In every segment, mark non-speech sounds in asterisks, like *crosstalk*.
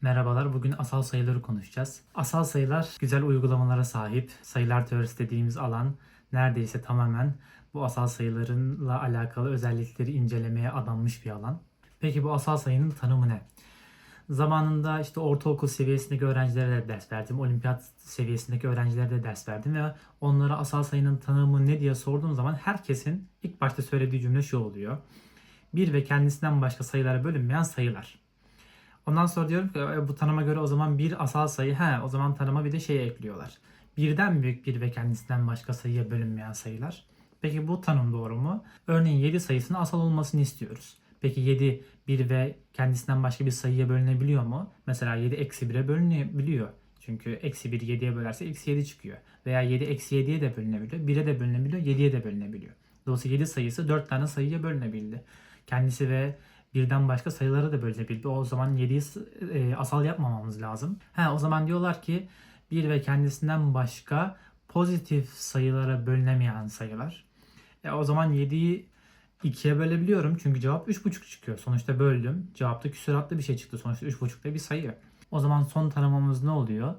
Merhabalar, bugün asal sayıları konuşacağız. Asal sayılar güzel uygulamalara sahip. Sayılar teorisi dediğimiz alan neredeyse tamamen bu asal sayılarınla alakalı özellikleri incelemeye adanmış bir alan. Peki bu asal sayının tanımı ne? Zamanında işte ortaokul seviyesindeki öğrencilere de ders verdim. Olimpiyat seviyesindeki öğrencilere de ders verdim ve onlara asal sayının tanımı ne diye sorduğum zaman herkesin ilk başta söylediği cümle şu oluyor. Bir ve kendisinden başka sayılara bölünmeyen sayılar. Ondan sonra diyorum ki "E, bu tanıma göre o zaman bir asal sayı. He o zaman tanıma bir de şey ekliyorlar. Birden büyük bir ve kendisinden başka sayıya bölünmeyen sayılar. Peki bu tanım doğru mu? Örneğin 7 sayısının asal olmasını istiyoruz. Peki 7 bir ve kendisinden başka bir sayıya bölünebiliyor mu? Mesela 7 eksi 1'e bölünebiliyor. Çünkü eksi 1 7'ye bölerse eksi 7 çıkıyor. Veya 7 eksi 7'ye de bölünebiliyor. 1'e de bölünebiliyor. 7'ye de bölünebiliyor. Dolayısıyla 7 sayısı 4 tane sayıya bölünebildi. Kendisi ve birden başka sayılara da bölünebildi. O zaman 7'yi e, asal yapmamamız lazım. Ha, o zaman diyorlar ki bir ve kendisinden başka pozitif sayılara bölünemeyen sayılar. E, o zaman 7'yi 2'ye bölebiliyorum çünkü cevap 3,5 çıkıyor. Sonuçta böldüm. Cevapta küsuratlı bir şey çıktı. Sonuçta 3,5'da bir sayı. O zaman son tanımımız ne oluyor?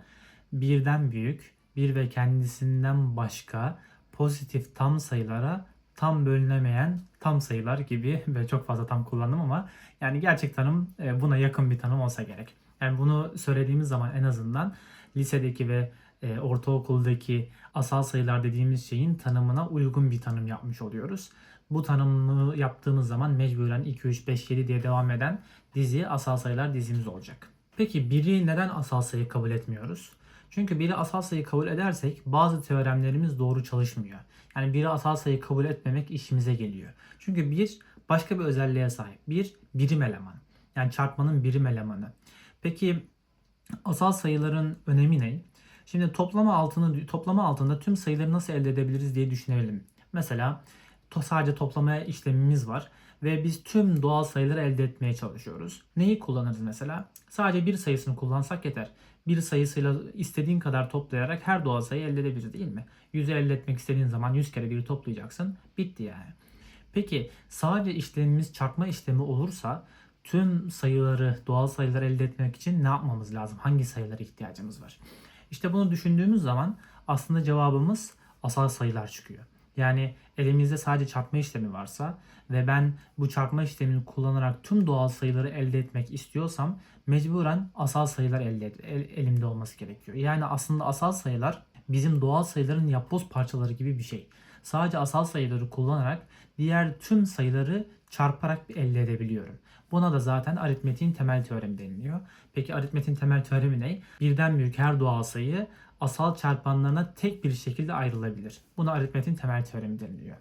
Birden büyük, bir ve kendisinden başka pozitif tam sayılara tam bölünemeyen tam sayılar gibi *laughs* ve çok fazla tam kullandım ama yani gerçek tanım e, buna yakın bir tanım olsa gerek. Yani bunu söylediğimiz zaman en azından lisedeki ve e, ortaokuldaki asal sayılar dediğimiz şeyin tanımına uygun bir tanım yapmış oluyoruz. Bu tanımı yaptığımız zaman mecburen 2, 3, 5, 7 diye devam eden dizi asal sayılar dizimiz olacak. Peki biri neden asal sayı kabul etmiyoruz? Çünkü biri asal sayı kabul edersek bazı teoremlerimiz doğru çalışmıyor. Yani biri asal sayı kabul etmemek işimize geliyor. Çünkü bir başka bir özelliğe sahip. Bir birim eleman. Yani çarpmanın birim elemanı. Peki asal sayıların önemi ne? Şimdi toplama altını toplama altında tüm sayıları nasıl elde edebiliriz diye düşünelim. Mesela to- sadece toplama işlemimiz var ve biz tüm doğal sayıları elde etmeye çalışıyoruz. Neyi kullanırız mesela? Sadece bir sayısını kullansak yeter. Bir sayısıyla istediğin kadar toplayarak her doğal sayı elde edebiliriz değil mi? 100'ü elde etmek istediğin zaman 100 kere biri toplayacaksın. Bitti yani. Peki sadece işlemimiz çarpma işlemi olursa tüm sayıları, doğal sayıları elde etmek için ne yapmamız lazım? Hangi sayılara ihtiyacımız var? İşte bunu düşündüğümüz zaman aslında cevabımız asal sayılar çıkıyor. Yani elimizde sadece çarpma işlemi varsa ve ben bu çarpma işlemini kullanarak tüm doğal sayıları elde etmek istiyorsam mecburen asal sayılar elde el- elimde olması gerekiyor. Yani aslında asal sayılar bizim doğal sayıların yapboz parçaları gibi bir şey. Sadece asal sayıları kullanarak diğer tüm sayıları çarparak elde edebiliyorum. Buna da zaten aritmetiğin temel teoremi deniliyor. Peki aritmetiğin temel teoremi ne? Birden büyük her doğal sayı asal çarpanlarına tek bir şekilde ayrılabilir. Buna aritmetiğin temel teoremi deniliyor.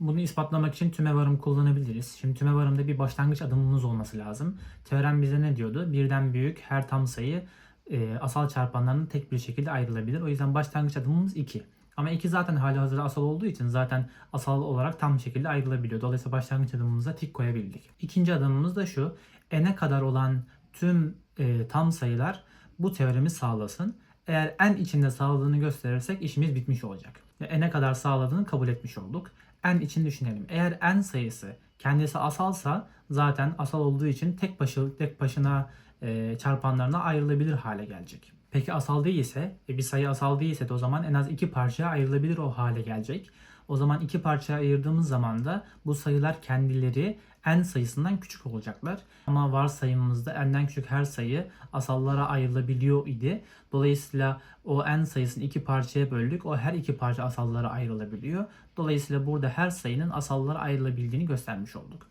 Bunu ispatlamak için tümevarım kullanabiliriz. Şimdi tümevarımda bir başlangıç adımımız olması lazım. Teorem bize ne diyordu? Birden büyük her tam sayı e, asal çarpanlarının tek bir şekilde ayrılabilir. O yüzden başlangıç adımımız 2. Ama 2 zaten hali hazırda asal olduğu için zaten asal olarak tam şekilde ayrılabiliyor. Dolayısıyla başlangıç adımımıza tik koyabildik. İkinci adımımız da şu. n'e kadar olan tüm e, tam sayılar bu teoremi sağlasın. Eğer n içinde sağladığını gösterirsek işimiz bitmiş olacak. Ve n'e kadar sağladığını kabul etmiş olduk. n için düşünelim. Eğer n sayısı kendisi asalsa zaten asal olduğu için tek başı tek başına e, çarpanlarına ayrılabilir hale gelecek. Peki asal değilse, e, bir sayı asal değilse de o zaman en az iki parçaya ayrılabilir o hale gelecek. O zaman iki parçaya ayırdığımız zaman da bu sayılar kendileri n sayısından küçük olacaklar. Ama varsayımımızda n'den küçük her sayı asallara ayrılabiliyor idi. Dolayısıyla o n sayısını iki parçaya böldük. O her iki parça asallara ayrılabiliyor. Dolayısıyla burada her sayının asallara ayrılabildiğini göstermiş olduk.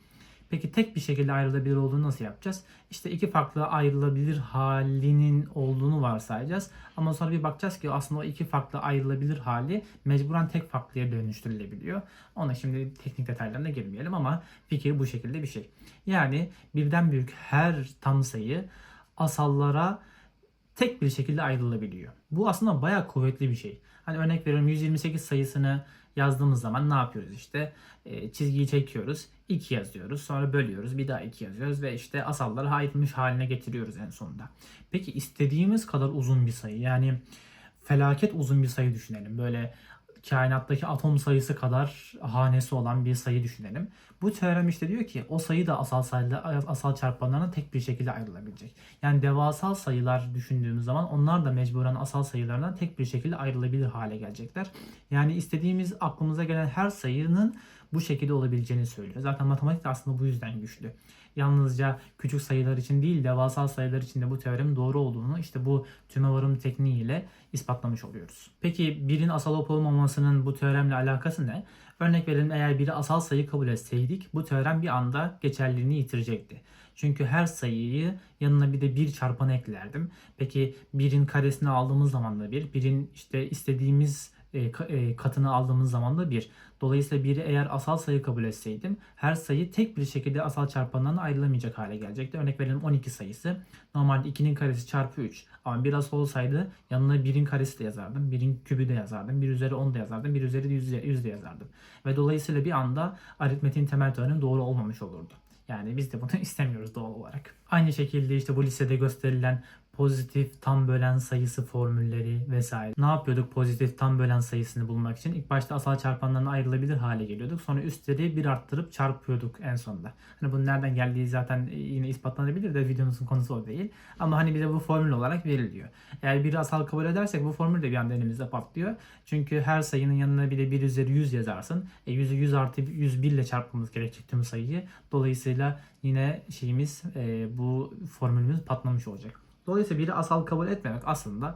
Peki tek bir şekilde ayrılabilir olduğunu nasıl yapacağız? İşte iki farklı ayrılabilir halinin olduğunu varsayacağız. Ama sonra bir bakacağız ki aslında o iki farklı ayrılabilir hali mecburen tek farklıya dönüştürülebiliyor. Ona şimdi teknik detaylarına girmeyelim ama fikir bu şekilde bir şey. Yani birden büyük her tam sayı asallara tek bir şekilde ayrılabiliyor. Bu aslında bayağı kuvvetli bir şey. Hani örnek veriyorum 128 sayısını yazdığımız zaman ne yapıyoruz işte E, çizgiyi çekiyoruz 2 yazıyoruz sonra bölüyoruz bir daha 2 yazıyoruz ve işte asalları ayrılmış haline getiriyoruz en sonunda. Peki istediğimiz kadar uzun bir sayı yani felaket uzun bir sayı düşünelim böyle kainattaki atom sayısı kadar hanesi olan bir sayı düşünelim. Bu teorem işte diyor ki o sayı da asal sayılar, asal çarpanlarına tek bir şekilde ayrılabilecek. Yani devasal sayılar düşündüğümüz zaman onlar da mecburen asal sayılarına tek bir şekilde ayrılabilir hale gelecekler. Yani istediğimiz aklımıza gelen her sayının bu şekilde olabileceğini söylüyor. Zaten matematik de aslında bu yüzden güçlü. Yalnızca küçük sayılar için değil devasal sayılar için de bu teoremin doğru olduğunu işte bu tümevarım tekniğiyle ispatlamış oluyoruz. Peki birin asal olup olmamasının bu teoremle alakası ne? Örnek verelim eğer biri asal sayı kabul etseydik bu teorem bir anda geçerliliğini yitirecekti. Çünkü her sayıyı yanına bir de bir çarpanı eklerdim. Peki birin karesini aldığımız zaman da bir, birin işte istediğimiz e, e, katını aldığımız zaman da 1. Dolayısıyla 1'i eğer asal sayı kabul etseydim her sayı tek bir şekilde asal çarpanlarına ayrılamayacak hale gelecekti. Örnek verelim 12 sayısı. Normalde 2'nin karesi çarpı 3. Ama bir asal olsaydı yanına 1'in karesi de yazardım. 1'in kübü de yazardım. 1 üzeri 10 da yazardım. 1 üzeri 100 de, 100 de yazardım. Ve dolayısıyla bir anda aritmetin temel teoremi doğru olmamış olurdu. Yani biz de bunu *laughs* istemiyoruz doğal olarak. Aynı şekilde işte bu listede gösterilen pozitif tam bölen sayısı formülleri vesaire. Ne yapıyorduk pozitif tam bölen sayısını bulmak için? İlk başta asal çarpanlarına ayrılabilir hale geliyorduk. Sonra üstleri bir arttırıp çarpıyorduk en sonunda. Hani bunun nereden geldiği zaten yine ispatlanabilir de videomuzun konusu o değil. Ama hani bize bu formül olarak veriliyor. Eğer bir asal kabul edersek bu formül de bir anda elimizde patlıyor. Çünkü her sayının yanına bir de 1 üzeri 100 yazarsın. E 100'ü 100 artı 101 ile çarpmamız gerekecek tüm sayıyı. Dolayısıyla yine şeyimiz e, bu formülümüz patlamış olacak. Dolayısıyla biri asal kabul etmemek aslında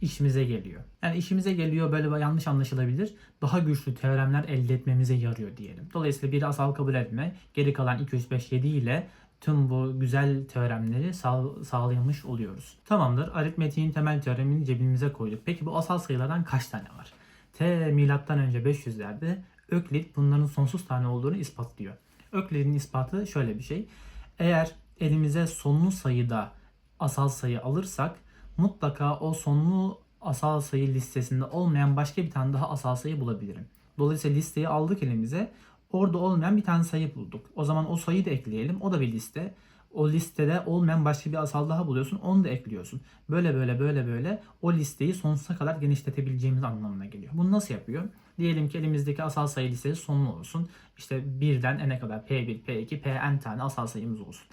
işimize geliyor. Yani işimize geliyor böyle yanlış anlaşılabilir. Daha güçlü teoremler elde etmemize yarıyor diyelim. Dolayısıyla biri asal kabul etme, geri kalan 2, 3, 5, 7 ile tüm bu güzel teoremleri sağ, sağlayamış oluyoruz. Tamamdır. Aritmetiğin temel teoremini cebimize koyduk. Peki bu asal sayılardan kaç tane var? T milattan önce 500'lerde Öklit bunların sonsuz tane olduğunu ispatlıyor. Öklit'in ispatı şöyle bir şey. Eğer elimize sonlu sayıda asal sayı alırsak mutlaka o sonlu asal sayı listesinde olmayan başka bir tane daha asal sayı bulabilirim. Dolayısıyla listeyi aldık elimize. Orada olmayan bir tane sayı bulduk. O zaman o sayıyı da ekleyelim. O da bir liste. O listede olmayan başka bir asal daha buluyorsun. Onu da ekliyorsun. Böyle böyle böyle böyle o listeyi sonsuza kadar genişletebileceğimiz anlamına geliyor. Bunu nasıl yapıyor? Diyelim ki elimizdeki asal sayı listesi sonlu olsun. İşte birden n'e kadar P1, P2, Pn tane asal sayımız olsun.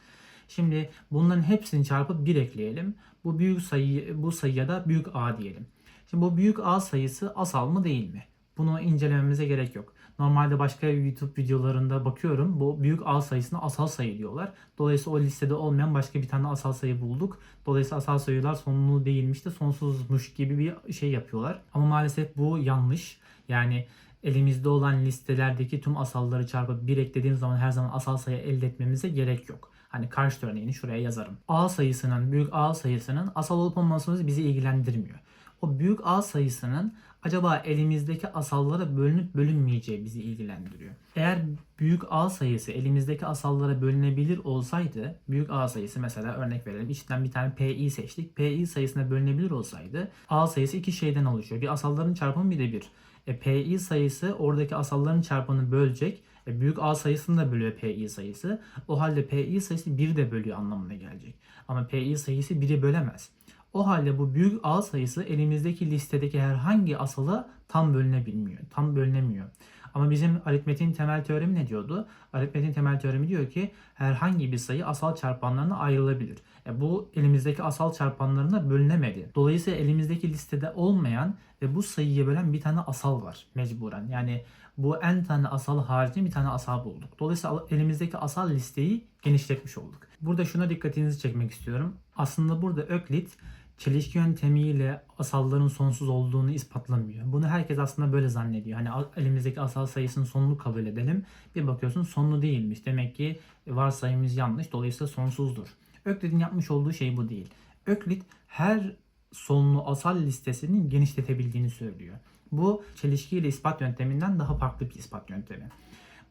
Şimdi bunların hepsini çarpıp 1 ekleyelim. Bu büyük sayı bu sayıya da büyük A diyelim. Şimdi bu büyük A sayısı asal mı değil mi? Bunu incelememize gerek yok. Normalde başka YouTube videolarında bakıyorum. Bu büyük A sayısına asal sayı diyorlar. Dolayısıyla o listede olmayan başka bir tane asal sayı bulduk. Dolayısıyla asal sayılar sonlu değilmiş de sonsuzmuş gibi bir şey yapıyorlar. Ama maalesef bu yanlış. Yani elimizde olan listelerdeki tüm asalları çarpıp 1 eklediğim zaman her zaman asal sayı elde etmemize gerek yok. Hani karşı örneğini şuraya yazarım. A sayısının, büyük A sayısının asal olup olmaması bizi ilgilendirmiyor. O büyük A sayısının acaba elimizdeki asallara bölünüp bölünmeyeceği bizi ilgilendiriyor. Eğer büyük A sayısı elimizdeki asallara bölünebilir olsaydı, büyük A sayısı mesela örnek verelim içinden bir tane PI seçtik. PI sayısına bölünebilir olsaydı A sayısı iki şeyden oluşuyor. Bir asalların çarpımı bir de bir. E, PI sayısı oradaki asalların çarpımını bölecek. E, büyük A sayısını da bölüyor PI sayısı. O halde PI sayısı 1'i de bölüyor anlamına gelecek. Ama PI sayısı 1'i bölemez. O halde bu büyük A sayısı elimizdeki listedeki herhangi asala tam bölünebilmiyor. Tam bölünemiyor. Ama bizim aritmetin temel teoremi ne diyordu? Aritmetin temel teoremi diyor ki herhangi bir sayı asal çarpanlarına ayrılabilir. E bu elimizdeki asal çarpanlarına bölünemedi. Dolayısıyla elimizdeki listede olmayan ve bu sayıyı bölen bir tane asal var mecburen. Yani bu n tane asal haricinde bir tane asal bulduk. Dolayısıyla elimizdeki asal listeyi genişletmiş olduk. Burada şuna dikkatinizi çekmek istiyorum. Aslında burada Öklit çelişki yöntemiyle asalların sonsuz olduğunu ispatlamıyor. Bunu herkes aslında böyle zannediyor. Hani elimizdeki asal sayısının sonunu kabul edelim. Bir bakıyorsun sonlu değilmiş. Demek ki varsayımız yanlış. Dolayısıyla sonsuzdur. Öklit'in yapmış olduğu şey bu değil. Öklit her sonlu asal listesinin genişletebildiğini söylüyor. Bu çelişkiyle ispat yönteminden daha farklı bir ispat yöntemi.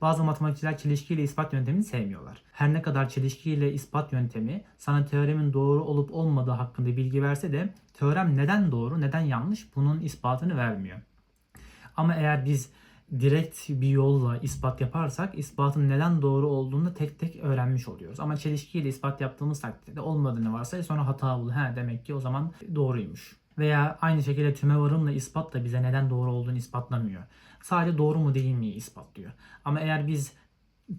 Bazı matematikçiler çelişkiyle ispat yöntemini sevmiyorlar. Her ne kadar çelişkiyle ispat yöntemi sana teoremin doğru olup olmadığı hakkında bilgi verse de teorem neden doğru, neden yanlış bunun ispatını vermiyor. Ama eğer biz direkt bir yolla ispat yaparsak ispatın neden doğru olduğunu tek tek öğrenmiş oluyoruz. Ama çelişkiyle ispat yaptığımız takdirde olmadığını varsay sonra hata buldu. He demek ki o zaman doğruymuş. Veya aynı şekilde tüme varımla ispat da bize neden doğru olduğunu ispatlamıyor. Sadece doğru mu değil mi ispatlıyor. Ama eğer biz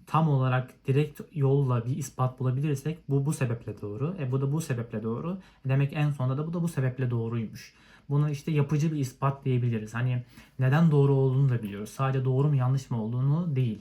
tam olarak direkt yolla bir ispat bulabilirsek bu bu sebeple doğru. E bu da bu sebeple doğru. Demek en sonunda da bu da bu sebeple doğruymuş. Bunu işte yapıcı bir ispat diyebiliriz. Hani neden doğru olduğunu da biliyoruz. Sadece doğru mu yanlış mı olduğunu değil.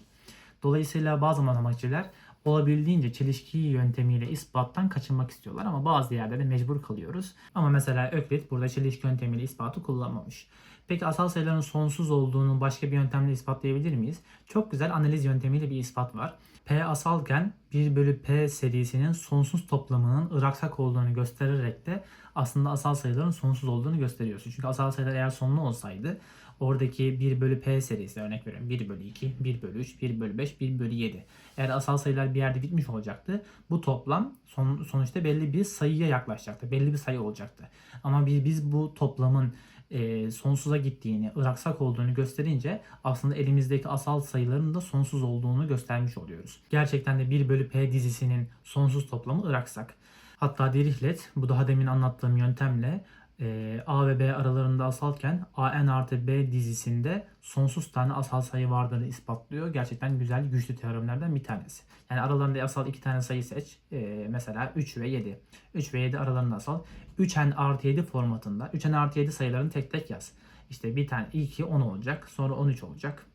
Dolayısıyla bazı matematikçiler olabildiğince çelişki yöntemiyle ispattan kaçınmak istiyorlar ama bazı yerlerde mecbur kalıyoruz. Ama mesela Öklit burada çelişki yöntemiyle ispatı kullanmamış. Peki asal sayıların sonsuz olduğunu başka bir yöntemle ispatlayabilir miyiz? Çok güzel analiz yöntemiyle bir ispat var. P asalken 1 bölü P serisinin sonsuz toplamının ıraksak olduğunu göstererek de aslında asal sayıların sonsuz olduğunu gösteriyorsun. Çünkü asal sayılar eğer sonlu olsaydı oradaki 1 bölü P serisi örnek veriyorum 1 bölü 2, 1 bölü 3, 1 bölü 5, 1 bölü 7. Eğer asal sayılar bir yerde bitmiş olacaktı bu toplam son, sonuçta belli bir sayıya yaklaşacaktı. Belli bir sayı olacaktı. Ama bir, biz bu toplamın e, sonsuza gittiğini, ıraksak olduğunu gösterince aslında elimizdeki asal sayıların da sonsuz olduğunu göstermiş oluyoruz. Gerçekten de 1 bölü P dizisinin sonsuz toplamı ıraksak. Hatta Dirichlet bu daha demin anlattığım yöntemle e, A ve B aralarında asalken AN artı B dizisinde sonsuz tane asal sayı vardığını ispatlıyor. Gerçekten güzel, güçlü teoremlerden bir tanesi. Yani aralarında asal iki tane sayı seç. E, mesela 3 ve 7. 3 ve 7 aralarında asal. 3n artı 7 formatında. 3n artı 7 sayılarını tek tek yaz. İşte bir tane 2 10 olacak. Sonra 13 olacak.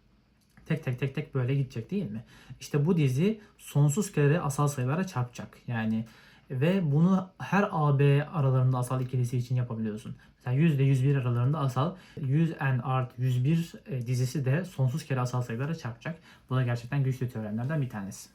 Tek tek tek tek böyle gidecek değil mi? İşte bu dizi sonsuz kere asal sayılara çarpacak. Yani ve bunu her AB aralarında asal ikilisi için yapabiliyorsun. Mesela 100 ile 101 aralarında asal 100n art 101 e, dizisi de sonsuz kere asal sayılara çarpacak. Bu da gerçekten güçlü teoremlerden bir tanesi.